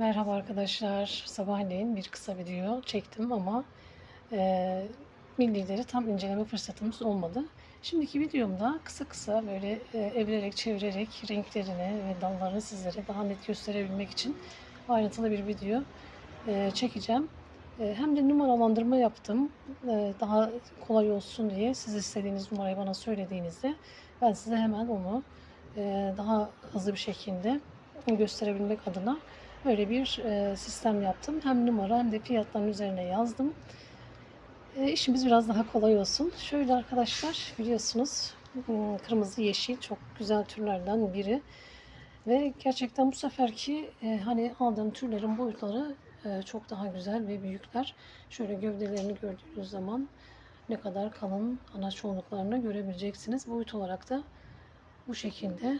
Merhaba arkadaşlar. Sabahleyin bir kısa video çektim ama e, millileri tam inceleme fırsatımız olmadı. Şimdiki videomda kısa kısa böyle e, evirerek çevirerek renklerini ve dallarını sizlere daha net gösterebilmek için ayrıntılı bir video e, çekeceğim. E, hem de numaralandırma yaptım. E, daha kolay olsun diye siz istediğiniz numarayı bana söylediğinizde ben size hemen onu e, daha hızlı bir şekilde gösterebilmek adına Böyle bir e, sistem yaptım. Hem numara hem de fiyatların üzerine yazdım. E, işimiz biraz daha kolay olsun. Şöyle arkadaşlar biliyorsunuz hmm, kırmızı yeşil çok güzel türlerden biri. Ve gerçekten bu seferki e, hani aldığım türlerin boyutları e, çok daha güzel ve büyükler. Şöyle gövdelerini gördüğünüz zaman ne kadar kalın ana çoğunluklarını görebileceksiniz. Boyut olarak da bu şekilde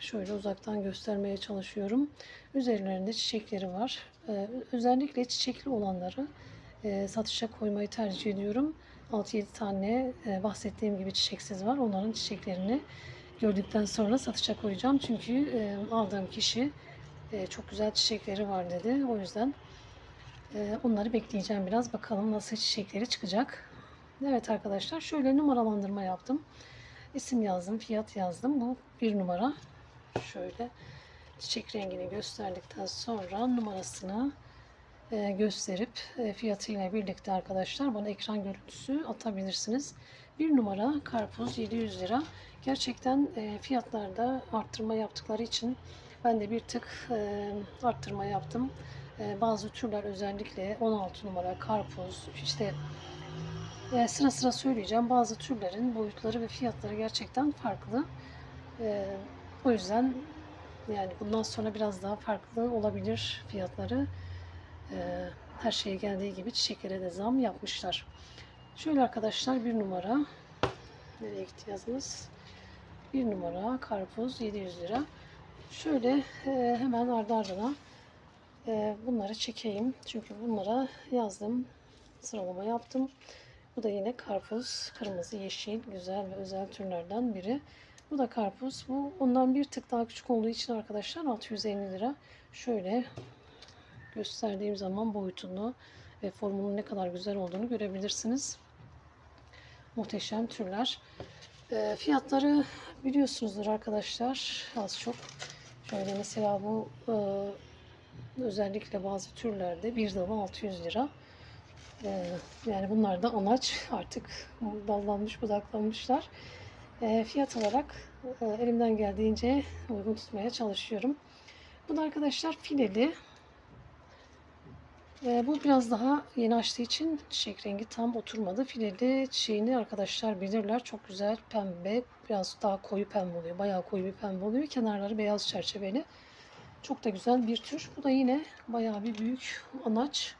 Şöyle uzaktan göstermeye çalışıyorum. Üzerlerinde çiçekleri var. Ee, özellikle çiçekli olanları e, satışa koymayı tercih ediyorum. 6-7 tane e, bahsettiğim gibi çiçeksiz var. Onların çiçeklerini gördükten sonra satışa koyacağım. Çünkü e, aldığım kişi çok güzel çiçekleri var dedi. O yüzden onları bekleyeceğim biraz. Bakalım nasıl çiçekleri çıkacak. Evet arkadaşlar şöyle numaralandırma yaptım. İsim yazdım, fiyat yazdım. Bu bir numara şöyle çiçek rengini gösterdikten sonra numarasını e, gösterip e, fiyatıyla birlikte arkadaşlar bana ekran görüntüsü atabilirsiniz. Bir numara karpuz 700 lira. Gerçekten e, fiyatlarda arttırma yaptıkları için ben de bir tık arttırma yaptım. Bazı türler özellikle 16 numara karpuz işte sıra sıra söyleyeceğim. Bazı türlerin boyutları ve fiyatları gerçekten farklı. O yüzden yani bundan sonra biraz daha farklı olabilir fiyatları. Ee, her şeye geldiği gibi çiçeklere de zam yapmışlar. Şöyle arkadaşlar bir numara. Nereye gitti yazınız? Bir numara karpuz 700 lira. Şöyle e, hemen ardı ardına e, bunları çekeyim. Çünkü bunlara yazdım. Sıralama yaptım. Bu da yine karpuz. Kırmızı, yeşil, güzel ve özel türlerden biri. Bu da karpuz. Bu ondan bir tık daha küçük olduğu için arkadaşlar 650 lira. Şöyle gösterdiğim zaman boyutunu ve formunun ne kadar güzel olduğunu görebilirsiniz. Muhteşem türler. E, fiyatları biliyorsunuzdur arkadaşlar. Az çok. Şöyle mesela bu e, özellikle bazı türlerde bir dalı 600 lira. E, yani bunlar da anaç artık dallanmış budaklanmışlar. E, fiyat olarak e, elimden geldiğince uygun tutmaya çalışıyorum. Bu da arkadaşlar fileli. Bu biraz daha yeni açtığı için çiçek rengi tam oturmadı. Fileli çiçeğini arkadaşlar bilirler. Çok güzel pembe. Biraz daha koyu pembe oluyor. Bayağı koyu bir pembe oluyor. Kenarları beyaz çerçeveli. Çok da güzel bir tür. Bu da yine bayağı bir büyük anaç.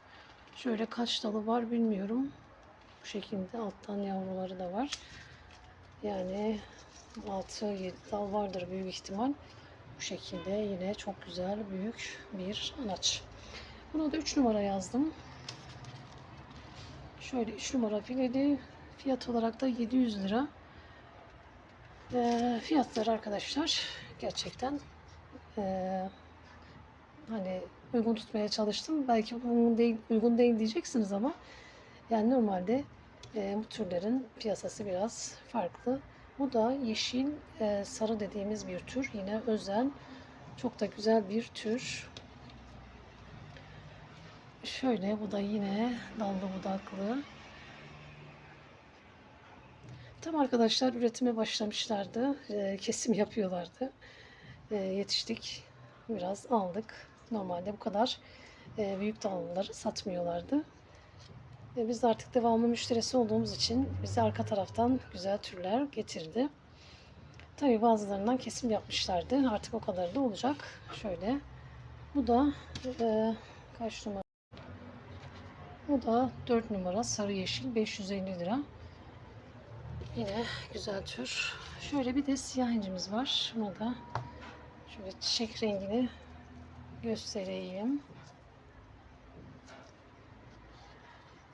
Şöyle kaç dalı var bilmiyorum. Bu şekilde alttan yavruları da var. Yani 6-7 dal vardır büyük ihtimal. Bu şekilde yine çok güzel büyük bir anaç. Buna da 3 numara yazdım. Şöyle 3 numara fileli. Fiyat olarak da 700 lira. E, fiyatları arkadaşlar gerçekten e, hani uygun tutmaya çalıştım. Belki uygun değil, uygun değil diyeceksiniz ama yani normalde e, bu türlerin piyasası biraz farklı. Bu da yeşil e, sarı dediğimiz bir tür. Yine özel. Çok da güzel bir tür. Şöyle bu da yine dallı budaklı. Tam arkadaşlar üretime başlamışlardı. E, kesim yapıyorlardı. E, yetiştik. Biraz aldık. Normalde bu kadar e, büyük dallıları satmıyorlardı. E, biz de artık devamlı müşterisi olduğumuz için bize arka taraftan güzel türler getirdi. Tabi bazılarından kesim yapmışlardı. Artık o kadar da olacak. Şöyle. Bu da e, kaç numara? Bu da 4 numara sarı yeşil 550 lira. Yine güzel tür. Şöyle bir de siyah incimiz var. Şuna da şöyle çiçek rengini göstereyim.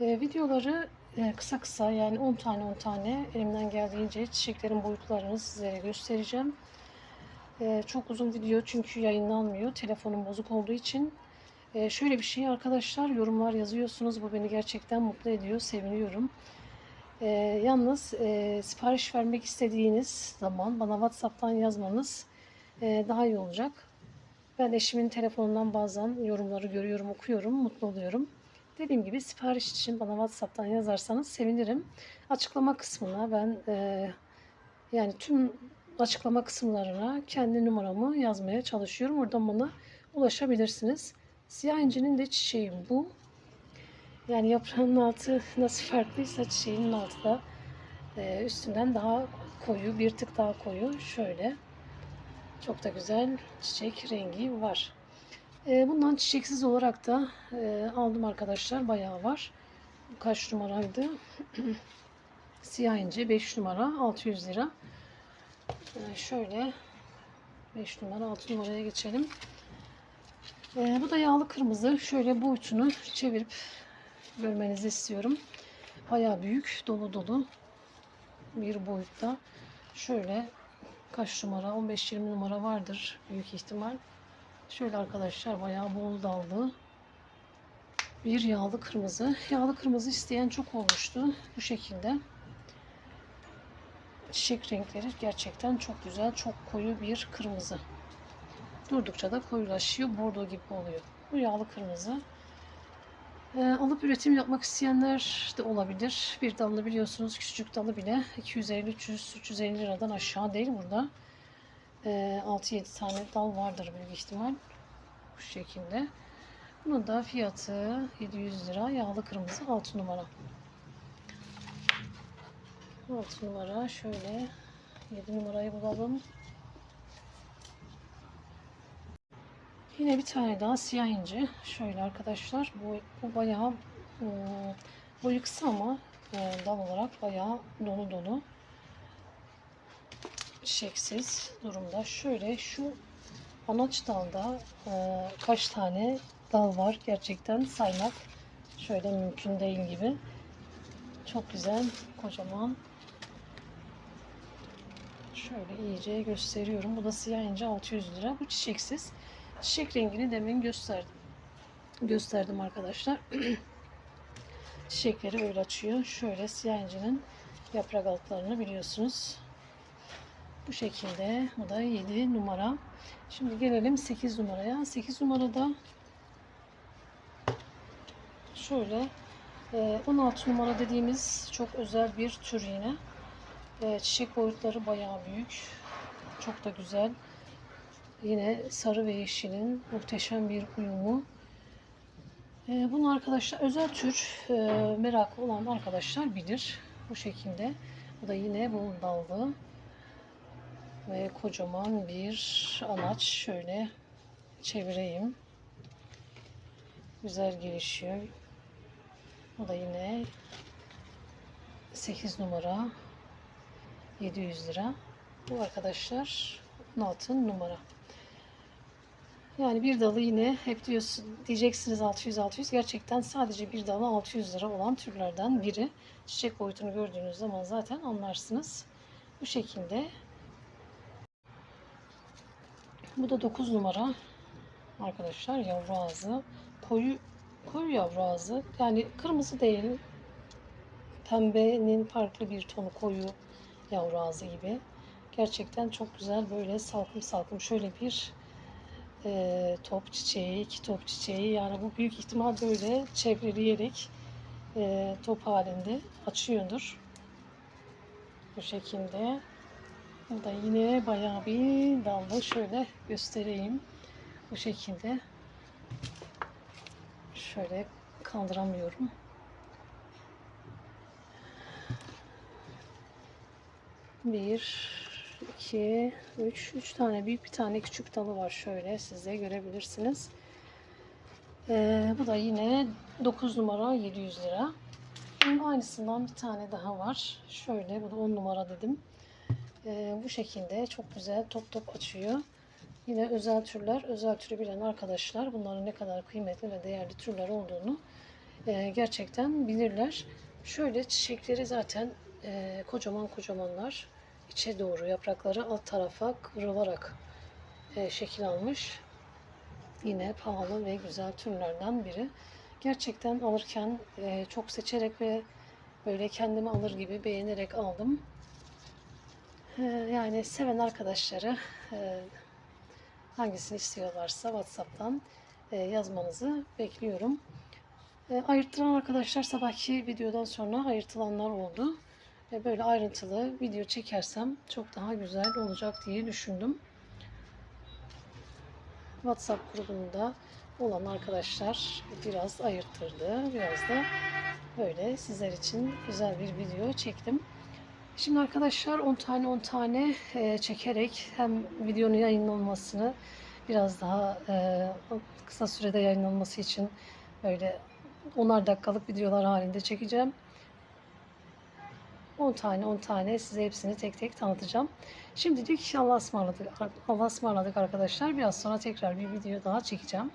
E, videoları e, kısa kısa yani 10 tane 10 tane elimden geldiğince çiçeklerin boyutlarını sizlere göstereceğim. Ee, çok uzun video çünkü yayınlanmıyor. Telefonum bozuk olduğu için. Ee, şöyle bir şey arkadaşlar yorumlar yazıyorsunuz. Bu beni gerçekten mutlu ediyor. Seviniyorum. Ee, yalnız e, sipariş vermek istediğiniz zaman bana WhatsApp'tan yazmanız e, daha iyi olacak. Ben eşimin telefonundan bazen yorumları görüyorum, okuyorum, mutlu oluyorum. Dediğim gibi sipariş için bana WhatsApp'tan yazarsanız sevinirim. Açıklama kısmına ben e, yani tüm açıklama kısımlarına kendi numaramı yazmaya çalışıyorum. Oradan bana ulaşabilirsiniz. Siyah incinin de çiçeği bu. Yani yaprağının altı nasıl farklıysa çiçeğinin altı da e, üstünden daha koyu, bir tık daha koyu. Şöyle. Çok da güzel çiçek rengi var. E, bundan çiçeksiz olarak da e, aldım arkadaşlar. Bayağı var. Bu Kaç numaraydı? Siyah ince 5 numara 600 lira. E, şöyle 5 numara 6 numaraya geçelim. E, bu da yağlı kırmızı. Şöyle boyutunu çevirip görmenizi istiyorum. Bayağı büyük, dolu dolu bir boyutta. Şöyle kaç numara? 15-20 numara vardır büyük ihtimal. Şöyle arkadaşlar bayağı bol dallı bir yağlı kırmızı. Yağlı kırmızı isteyen çok olmuştu. Bu şekilde. Çiçek renkleri gerçekten çok güzel. Çok koyu bir kırmızı. Durdukça da koyulaşıyor. Bordo gibi oluyor. Bu yağlı kırmızı. Ee, alıp üretim yapmak isteyenler de olabilir. Bir dalı biliyorsunuz küçücük dalı bile 250 300 350 liradan aşağı değil burada. Ee, 6-7 tane dal vardır büyük ihtimal. Bu şekilde. Bunun da fiyatı 700 lira. Yağlı kırmızı 6 numara. 6 numara şöyle 7 numarayı bulalım. Yine bir tane daha siyah ince. Şöyle arkadaşlar bu, bu bayağı ıı, boyu kısa ama e, dal olarak bayağı dolu dolu. Çiçeksiz durumda. Şöyle şu anaç dalda e, kaç tane dal var gerçekten saymak şöyle mümkün değil gibi. Çok güzel, kocaman. Şöyle iyice gösteriyorum. Bu da siyah ince 600 lira. Bu çiçeksiz. Çiçek rengini demin gösterdim. Gösterdim arkadaşlar. Çiçekleri öyle açıyor. Şöyle siyah incinin yaprak altlarını biliyorsunuz. Bu şekilde. Bu da 7 numara. Şimdi gelelim 8 numaraya. 8 numarada şöyle e, 16 numara dediğimiz çok özel bir tür yine. E, Çiçek boyutları bayağı büyük. Çok da güzel. Yine sarı ve yeşilin muhteşem bir uyumu. E, Bunu arkadaşlar özel tür e, merakı olan arkadaşlar bilir. Bu şekilde. Bu da yine bol dallı ve kocaman bir anaç. Şöyle çevireyim. Güzel gelişiyor. Bu da yine 8 numara 700 lira. Bu arkadaşlar 16 numara. Yani bir dalı yine hep diyorsun, diyeceksiniz 600-600. Gerçekten sadece bir dalı 600 lira olan türlerden biri. Çiçek boyutunu gördüğünüz zaman zaten anlarsınız. Bu şekilde. Bu da 9 numara. Arkadaşlar yavru ağzı. Koyu koyu yavru ağzı. Yani kırmızı değil. Pembenin farklı bir tonu koyu yavru ağzı gibi. Gerçekten çok güzel böyle salkım salkım şöyle bir e, top çiçeği, iki top çiçeği yani bu büyük ihtimal böyle çevreleyerek e, top halinde açıyordur. Bu şekilde. Bu da yine bayağı bir dallı. Şöyle göstereyim. Bu şekilde. Şöyle kaldıramıyorum. Bir, iki, üç, üç tane büyük bir tane küçük dalı var şöyle siz de görebilirsiniz. Ee, bu da yine 9 numara 700 lira. Bunun aynısından bir tane daha var. Şöyle bu da 10 numara dedim. Ee, bu şekilde çok güzel top top açıyor. Yine özel türler, özel türü bilen arkadaşlar bunların ne kadar kıymetli ve değerli türler olduğunu e, gerçekten bilirler. Şöyle çiçekleri zaten e, kocaman kocamanlar içe doğru yaprakları alt tarafa kıvrılarak e, şekil almış. Yine pahalı ve güzel türlerden biri. Gerçekten alırken e, çok seçerek ve böyle kendimi alır gibi beğenerek aldım. E, yani seven arkadaşları e, hangisini istiyorlarsa WhatsApp'tan e, yazmanızı bekliyorum. E, ayırttıran arkadaşlar sabahki videodan sonra ayırtılanlar oldu. Böyle ayrıntılı video çekersem çok daha güzel olacak diye düşündüm. WhatsApp grubunda olan arkadaşlar biraz ayırttırdı. Biraz da böyle sizler için güzel bir video çektim. Şimdi arkadaşlar 10 tane 10 tane e, çekerek hem videonun yayınlanmasını biraz daha e, kısa sürede yayınlanması için böyle 10'ar dakikalık videolar halinde çekeceğim. 10 tane 10 tane size hepsini tek tek tanıtacağım. Şimdilik Allah'a ısmarladık, Allah'a ısmarladık arkadaşlar. Biraz sonra tekrar bir video daha çekeceğim.